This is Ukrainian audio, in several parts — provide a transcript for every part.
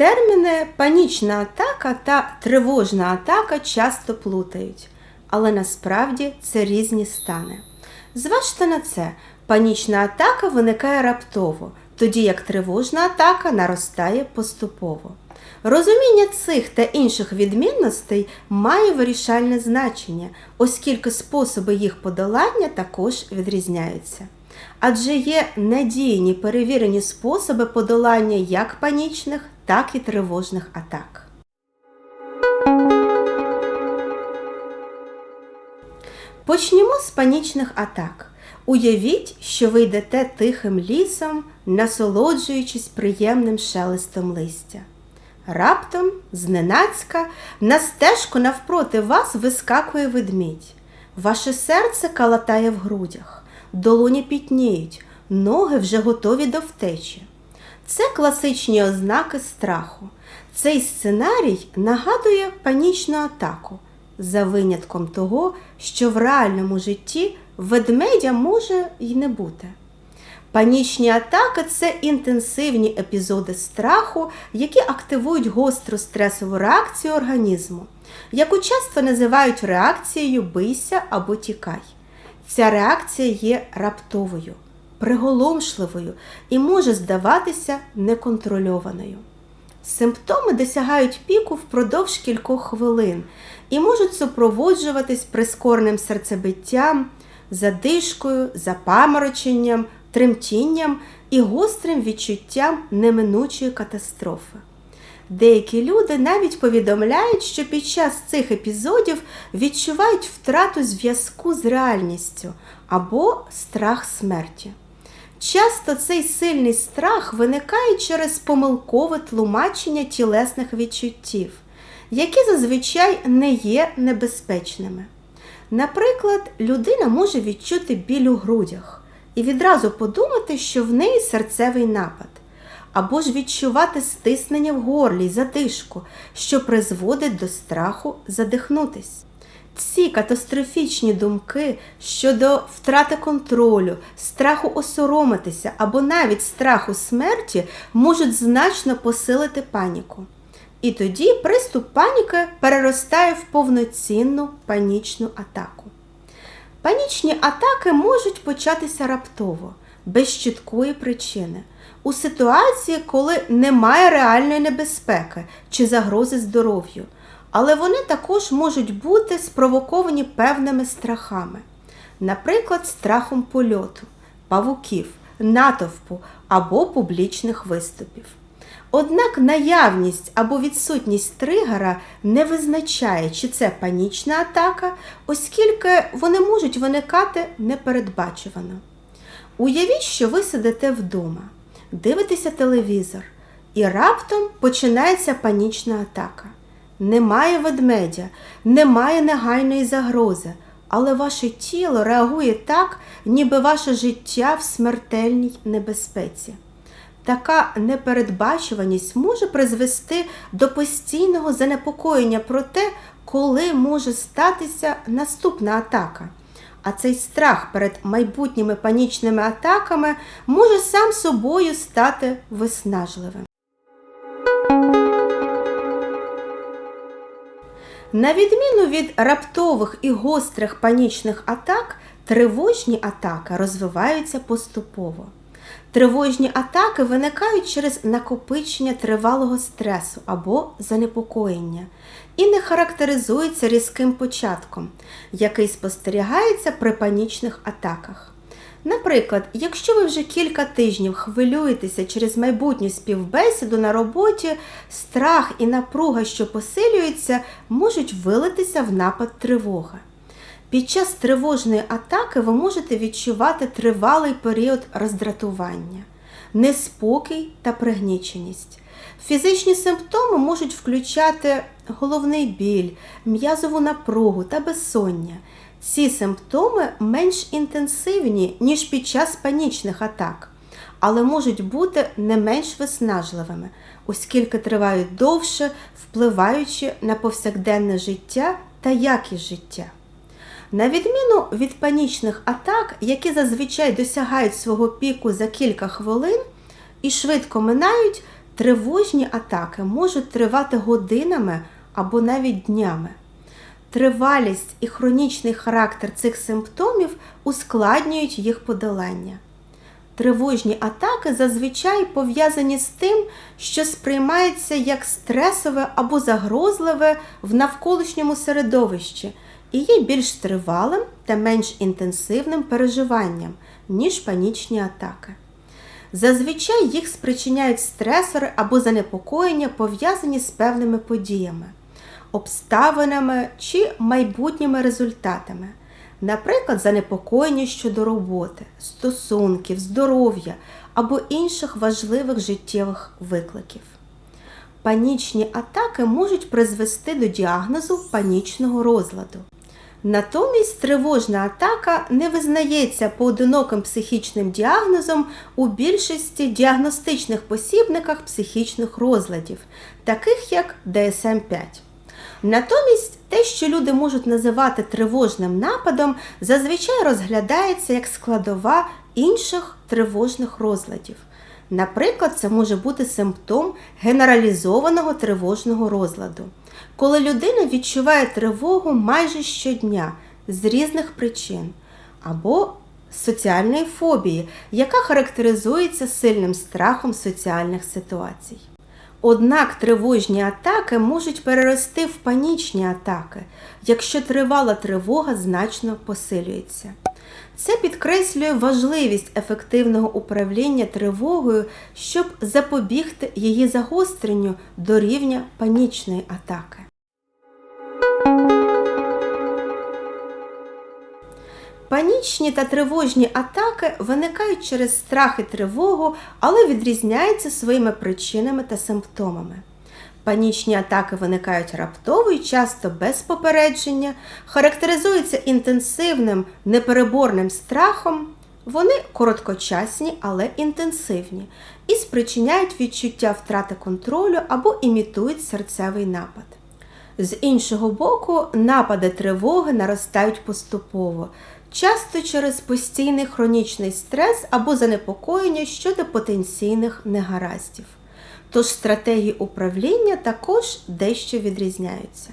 Терміни панічна атака та тривожна атака часто плутають, але насправді це різні стани. Зважте на це, панічна атака виникає раптово, тоді як тривожна атака наростає поступово. Розуміння цих та інших відмінностей має вирішальне значення, оскільки способи їх подолання також відрізняються. Адже є надійні перевірені способи подолання як панічних, так і тривожних атак. Почнімо з панічних атак. Уявіть, що ви йдете тихим лісом, насолоджуючись приємним шелестом листя. Раптом, зненацька, на стежку навпроти вас вискакує ведмідь. Ваше серце калатає в грудях, долоні пітніють, ноги вже готові до втечі. Це класичні ознаки страху. Цей сценарій нагадує панічну атаку, за винятком того, що в реальному житті ведмедя може й не бути. Панічні атаки це інтенсивні епізоди страху, які активують гостру стресову реакцію організму, яку часто називають реакцією бийся або тікай. Ця реакція є раптовою, приголомшливою і може здаватися неконтрольованою. Симптоми досягають піку впродовж кількох хвилин і можуть супроводжуватись прискореним серцебиттям, задишкою, запамороченням, тремтінням і гострим відчуттям неминучої катастрофи. Деякі люди навіть повідомляють, що під час цих епізодів відчувають втрату зв'язку з реальністю або страх смерті. Часто цей сильний страх виникає через помилкове тлумачення тілесних відчуттів, які зазвичай не є небезпечними. Наприклад, людина може відчути біль у грудях і відразу подумати, що в неї серцевий напад, або ж відчувати стиснення в горлі й задишку, що призводить до страху задихнутись. Ці катастрофічні думки щодо втрати контролю, страху осоромитися або навіть страху смерті можуть значно посилити паніку. І тоді приступ паніки переростає в повноцінну панічну атаку. Панічні атаки можуть початися раптово, без чіткої причини, у ситуації, коли немає реальної небезпеки чи загрози здоров'ю але вони також можуть бути спровоковані певними страхами, наприклад, страхом польоту, павуків, натовпу або публічних виступів. Однак наявність або відсутність тригера не визначає, чи це панічна атака, оскільки вони можуть виникати непередбачувано. Уявіть, що ви сидите вдома, дивитеся телевізор, і раптом починається панічна атака. Немає ведмедя, немає негайної загрози, але ваше тіло реагує так, ніби ваше життя в смертельній небезпеці. Така непередбачуваність може призвести до постійного занепокоєння про те, коли може статися наступна атака. А цей страх перед майбутніми панічними атаками може сам собою стати виснажливим. На відміну від раптових і гострих панічних атак, тривожні атаки розвиваються поступово. Тривожні атаки виникають через накопичення тривалого стресу або занепокоєння і не характеризуються різким початком, який спостерігається при панічних атаках. Наприклад, якщо ви вже кілька тижнів хвилюєтеся через майбутню співбесіду на роботі, страх і напруга, що посилюються, можуть вилитися в напад тривоги. Під час тривожної атаки ви можете відчувати тривалий період роздратування, неспокій та пригніченість. Фізичні симптоми можуть включати головний біль, м'язову напругу та безсоння. Ці симптоми менш інтенсивні, ніж під час панічних атак, але можуть бути не менш виснажливими, оскільки тривають довше, впливаючи на повсякденне життя та якість життя. На відміну від панічних атак, які зазвичай досягають свого піку за кілька хвилин і швидко минають, Тривожні атаки можуть тривати годинами або навіть днями. Тривалість і хронічний характер цих симптомів ускладнюють їх подолання. Тривожні атаки зазвичай пов'язані з тим, що сприймається як стресове або загрозливе в навколишньому середовищі і є більш тривалим та менш інтенсивним переживанням, ніж панічні атаки. Зазвичай їх спричиняють стресори або занепокоєння, пов'язані з певними подіями, обставинами чи майбутніми результатами, наприклад, занепокоєння щодо роботи, стосунків, здоров'я або інших важливих життєвих викликів. Панічні атаки можуть призвести до діагнозу панічного розладу. Натомість тривожна атака не визнається поодиноким психічним діагнозом у більшості діагностичних посібниках психічних розладів, таких як DSM-5. Натомість те, що люди можуть називати тривожним нападом, зазвичай розглядається як складова інших тривожних розладів. Наприклад, це може бути симптом генералізованого тривожного розладу, коли людина відчуває тривогу майже щодня з різних причин, або соціальної фобії, яка характеризується сильним страхом соціальних ситуацій. Однак тривожні атаки можуть перерости в панічні атаки, якщо тривала тривога значно посилюється. Це підкреслює важливість ефективного управління тривогою, щоб запобігти її загостренню до рівня панічної атаки. Панічні та тривожні атаки виникають через страх і тривогу, але відрізняються своїми причинами та симптомами. Панічні атаки виникають раптово і часто без попередження, характеризуються інтенсивним, непереборним страхом. Вони короткочасні, але інтенсивні і спричиняють відчуття втрати контролю або імітують серцевий напад. З іншого боку, напади тривоги наростають поступово, часто через постійний хронічний стрес або занепокоєння щодо потенційних негараздів. Тож стратегії управління також дещо відрізняються.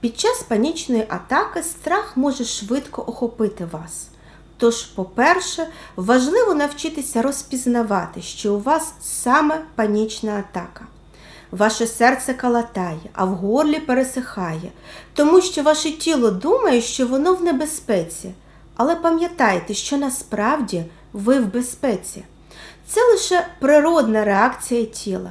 Під час панічної атаки страх може швидко охопити вас. Тож, по-перше, важливо навчитися розпізнавати, що у вас саме панічна атака. Ваше серце калатає, а в горлі пересихає, тому що ваше тіло думає, що воно в небезпеці. Але пам'ятайте, що насправді ви в безпеці. Це лише природна реакція тіла.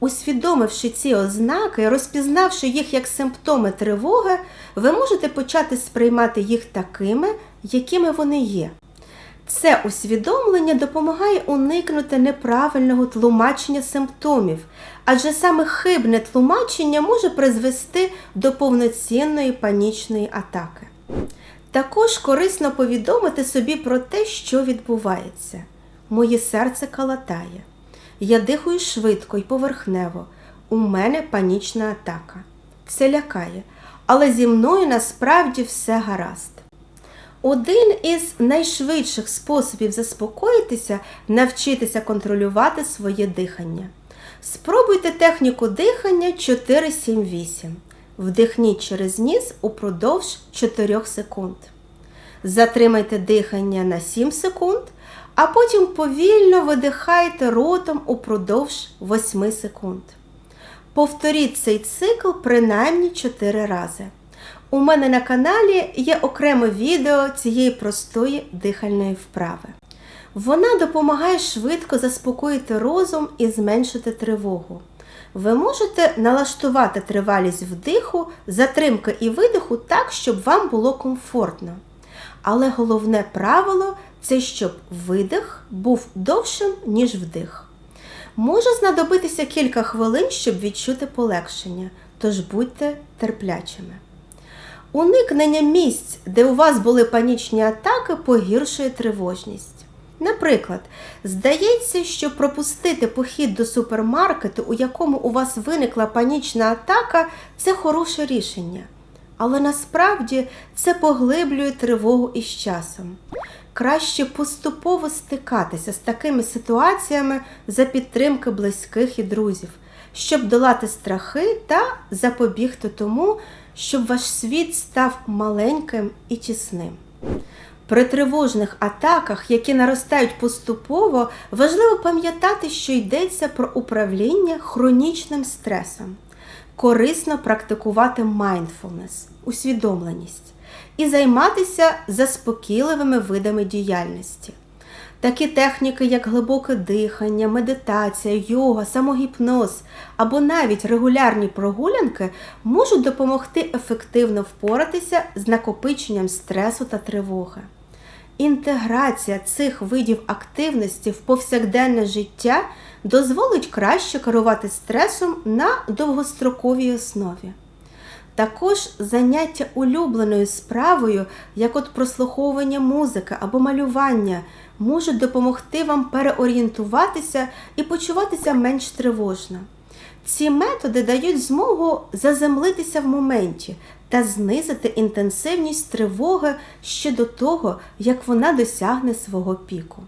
Усвідомивши ці ознаки, розпізнавши їх як симптоми тривоги, ви можете почати сприймати їх такими, якими вони є. Це усвідомлення допомагає уникнути неправильного тлумачення симптомів, адже саме хибне тлумачення може призвести до повноцінної панічної атаки. Також корисно повідомити собі про те, що відбувається. Моє серце калатає. Я дихаю швидко і поверхнево. У мене панічна атака. Це лякає, але зі мною насправді все гаразд. Один із найшвидших способів заспокоїтися навчитися контролювати своє дихання. Спробуйте техніку дихання 4-7-8. Вдихніть через ніс упродовж 4 секунд. Затримайте дихання на 7 секунд, а потім повільно видихайте ротом упродовж 8 секунд. Повторіть цей цикл принаймні 4 рази. У мене на каналі є окреме відео цієї простої дихальної вправи. Вона допомагає швидко заспокоїти розум і зменшити тривогу. Ви можете налаштувати тривалість вдиху, затримки і видиху так, щоб вам було комфортно. Але головне правило це щоб видих був довшим, ніж вдих. Може знадобитися кілька хвилин, щоб відчути полегшення, тож будьте терплячими. Уникнення місць, де у вас були панічні атаки, погіршує тривожність. Наприклад, здається, що пропустити похід до супермаркету, у якому у вас виникла панічна атака, це хороше рішення. Але насправді це поглиблює тривогу із часом. краще поступово стикатися з такими ситуаціями за підтримки близьких і друзів, щоб долати страхи та запобігти тому, щоб ваш світ став маленьким і тісним. При тривожних атаках, які наростають поступово, важливо пам'ятати, що йдеться про управління хронічним стресом. Корисно практикувати mindfulness, усвідомленість і займатися заспокійливими видами діяльності. Такі техніки, як глибоке дихання, медитація, йога, самогіпноз або навіть регулярні прогулянки можуть допомогти ефективно впоратися з накопиченням стресу та тривоги. Інтеграція цих видів активності в повсякденне життя дозволить краще керувати стресом на довгостроковій основі. Також заняття улюбленою справою, як от прослуховування музики або малювання, можуть допомогти вам переорієнтуватися і почуватися менш тривожно. Ці методи дають змогу заземлитися в моменті та знизити інтенсивність тривоги ще до того, як вона досягне свого піку.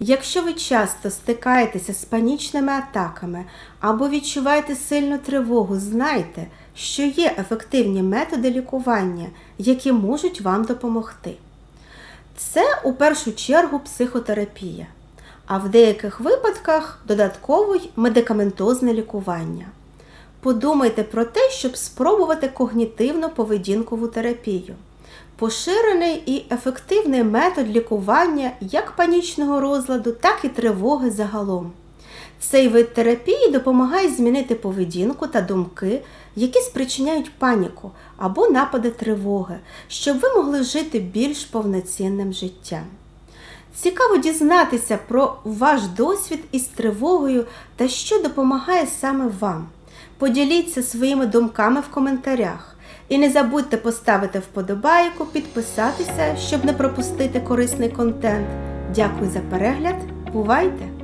Якщо ви часто стикаєтеся з панічними атаками або відчуваєте сильну тривогу, знайте, що є ефективні методи лікування, які можуть вам допомогти. Це у першу чергу психотерапія, а в деяких випадках додатково медикаментозне лікування. Подумайте про те, щоб спробувати когнітивно-поведінкову терапію. Поширений і ефективний метод лікування як панічного розладу, так і тривоги загалом. Цей вид терапії допомагає змінити поведінку та думки, які спричиняють паніку або напади тривоги, щоб ви могли жити більш повноцінним життям. Цікаво дізнатися про ваш досвід із тривогою та що допомагає саме вам. Поділіться своїми думками в коментарях. І не забудьте поставити вподобайку, підписатися, щоб не пропустити корисний контент. Дякую за перегляд. Бувайте!